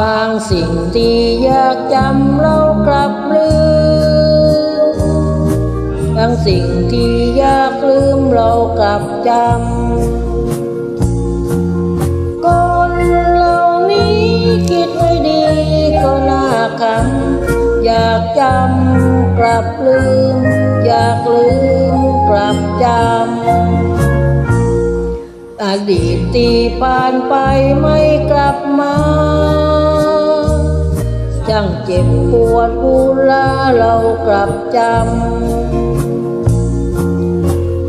บางสิ่งที่อยากจำเรากลับลืม บางสิ่งที่อยากลืมเรากลับจำคนเหล่านี้คิดไม่ดีก็น่าคำอยากจำกลับลืม อยากลืมกลับจำ ดีตที่ผ่านไปไม่กลับมาจังเจ็บปวดปูลาเรากลับจำ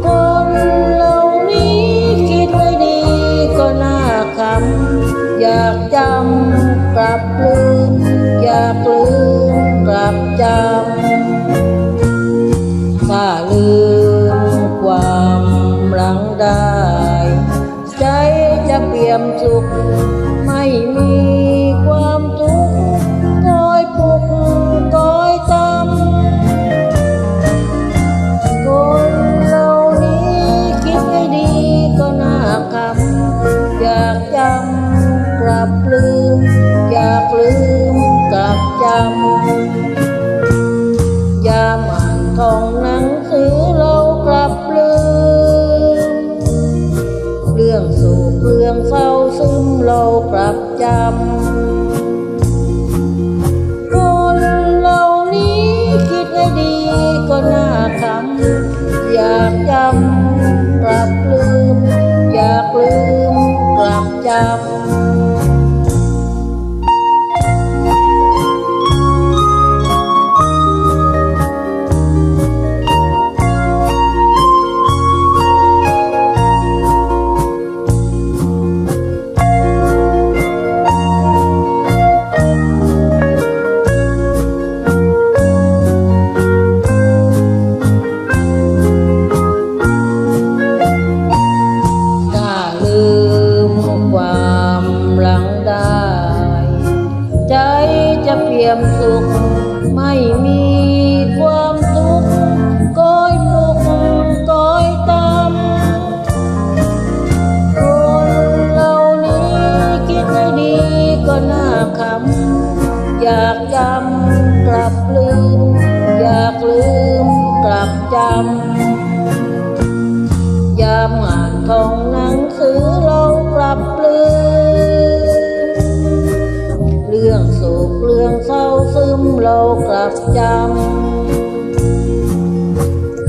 คนเหล่านี้คิดไม่ดีก็น่าคำอยากจำกลับลืมอยากลืมกลับจำ สือเรากลับลืมเรื่องโศกเรื่องเศร้าซึมเรากลับจำคนเหล่านี้คิดให้ดีก็น่าคำอยากจำกลับลืม อยากลืมกลับจำ เปี่ยมสุข ไม่มีความทุกข์ก้อยมุกก้อยตามคนเหล่านี้คิดไม่ดีก็น่าคำอยากจำกลับลืมอยากลืมากจำ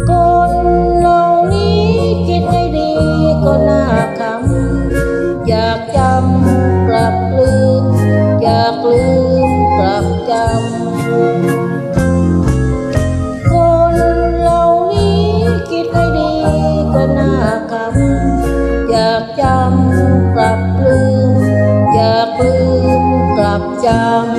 คนเหล่านี้คิดให้ดีก็น่าคำอยากจำกลับลืม อยากลืมกลับจำคนเหล่านี้คิดไม่ดีก็น่าคำอยากจำกลับลืม อยากลืมกลับจำ